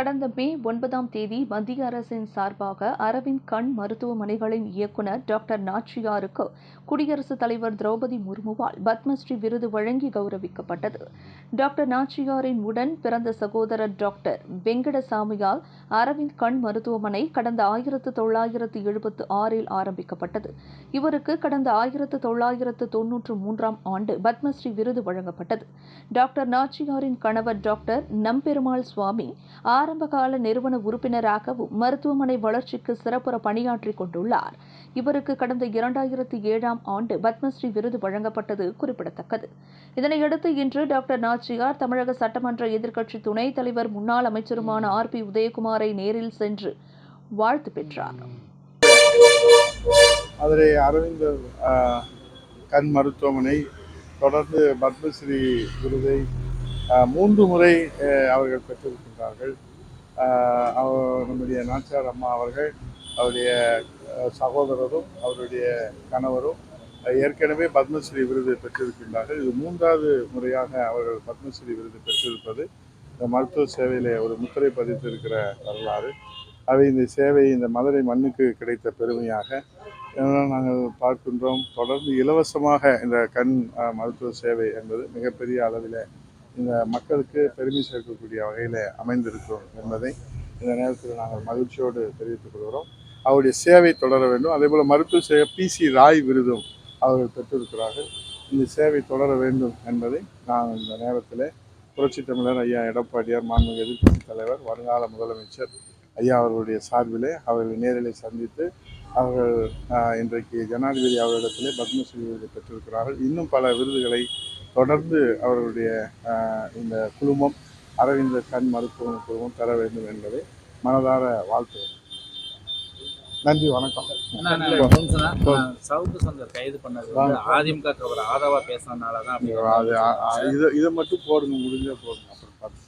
கடந்த மே ஒன்பதாம் தேதி மத்திய அரசின் சார்பாக அரவிந்த் கண் மருத்துவமனைகளின் இயக்குநர் டாக்டர் நாச்சியாருக்கு குடியரசுத் தலைவர் திரௌபதி முர்முவால் பத்மஸ்ரீ விருது வழங்கி கௌரவிக்கப்பட்டது. டாக்டர் நாச்சியாரின் உடன் பிறந்த சகோதரர் டாக்டர் வெங்கடசாமியால் அரவிந்த் கண் மருத்துவமனை கடந்த ஆயிரத்து தொள்ளாயிரத்து எழுபத்து ஆறில் ஆரம்பிக்கப்பட்டது. இவருக்கு கடந்த ஆயிரத்து தொள்ளாயிரத்து தொன்னூற்று மூன்றாம் ஆண்டு பத்மஸ்ரீ விருது வழங்கப்பட்டது. டாக்டர் நாச்சியாரின் கணவர் டாக்டர் நம்பெருமாள் சுவாமி ஆர் ஆரம்பகால நிறுவன உறுப்பினராகவும் மருத்துவமனை வளர்ச்சிக்கு சிறப்புற பணியாற்றிக் கொண்டுள்ளார். இவருக்கு கடந்த இரண்டாயிரத்தி ஏழாம் ஆண்டு பத்மஸ்ரீ விருது வழங்கப்பட்டது குறிப்பிடத்தக்கது. இதனையடுத்து இன்று டாக்டர் நாச்சியார் தமிழக சட்டமன்ற எதிர்க்கட்சி துணைத் தலைவர் முன்னாள் அமைச்சருமான ஆர். பி. உதயகுமாரை நேரில் சென்று வாழ்த்து பெற்றார். மதுரை அரவிந்தர் கண் மருத்துவமனை தொடர்ந்து பத்மஸ்ரீ விருதை மூன்று முறை அவர்கள் பெற்றிருக்கின்றார்கள். நம்முடைய நாச்சியார் அம்மா அவர்கள் அவருடைய சகோதரரும் அவருடைய கணவரும் ஏற்கனவே பத்மஸ்ரீ விருது பெற்றிருக்கின்றார்கள். இது மூன்றாவது முறையாக அவர்கள் பத்மஸ்ரீ விருது பெற்றிருப்பது. இந்த மருத்துவ சேவையில் ஒரு முத்திரை பதித்திருக்கிற வரலாறு. அவை இந்த சேவை இந்த மதுரை மண்ணுக்கு கிடைத்த பெருமையாக. நாங்கள் பார்க்கின்றோம் தொடர்ந்து இலவசமாக இந்த கண் மருத்துவ சேவை என்பது மிகப்பெரிய அளவில் இந்த மக்களுக்கு பெருமை சேர்க்கக்கூடிய வகையில் அமைந்திருக்கிறோம் என்பதை இந்த நேரத்தில் நாங்கள் மகிழ்ச்சியோடு தெரிவித்துக் கொள்கிறோம். அவருடைய சேவை தொடர வேண்டும். அதேபோல் மருத்துவ சேவை பிசி ராய் விருதும் அவர்கள் பெற்றிருக்கிறார்கள். இந்த சேவை தொடர வேண்டும் என்பதை நான் இந்த நேரத்தில் புரட்சி தமிழர் ஐயா எடப்பாடியார் மாண்புமிகு எதிர்க்கட்சி தலைவர் வருங்கால முதலமைச்சர் ஐயா அவர்களுடைய சார்பிலே அவர்களை நேரிலே சந்தித்து அவர்கள் இன்றைக்கு ஜனாதிபதி அவர்களிடத்திலே பத்மஸ்ரீ விருது பெற்றிருக்கிறார்கள். இன்னும் பல விருதுகளை தொடர்ந்து அவர்களுடைய இந்த குழுமம் அரவிந்த கண் மருத்துவ குழுமம் பெற வேண்டும் என்பதை மனதார வாழ்த்துகிறேன். நன்றி வணக்கம். சவுக்கு சந்தர் கைது பண்ணது அதிமுக ஒரு ஆதரவா பேசுனதுனால தான் இதை இதை மட்டும் போடுங்க முடிஞ்சா போடுங்க அப்புறம்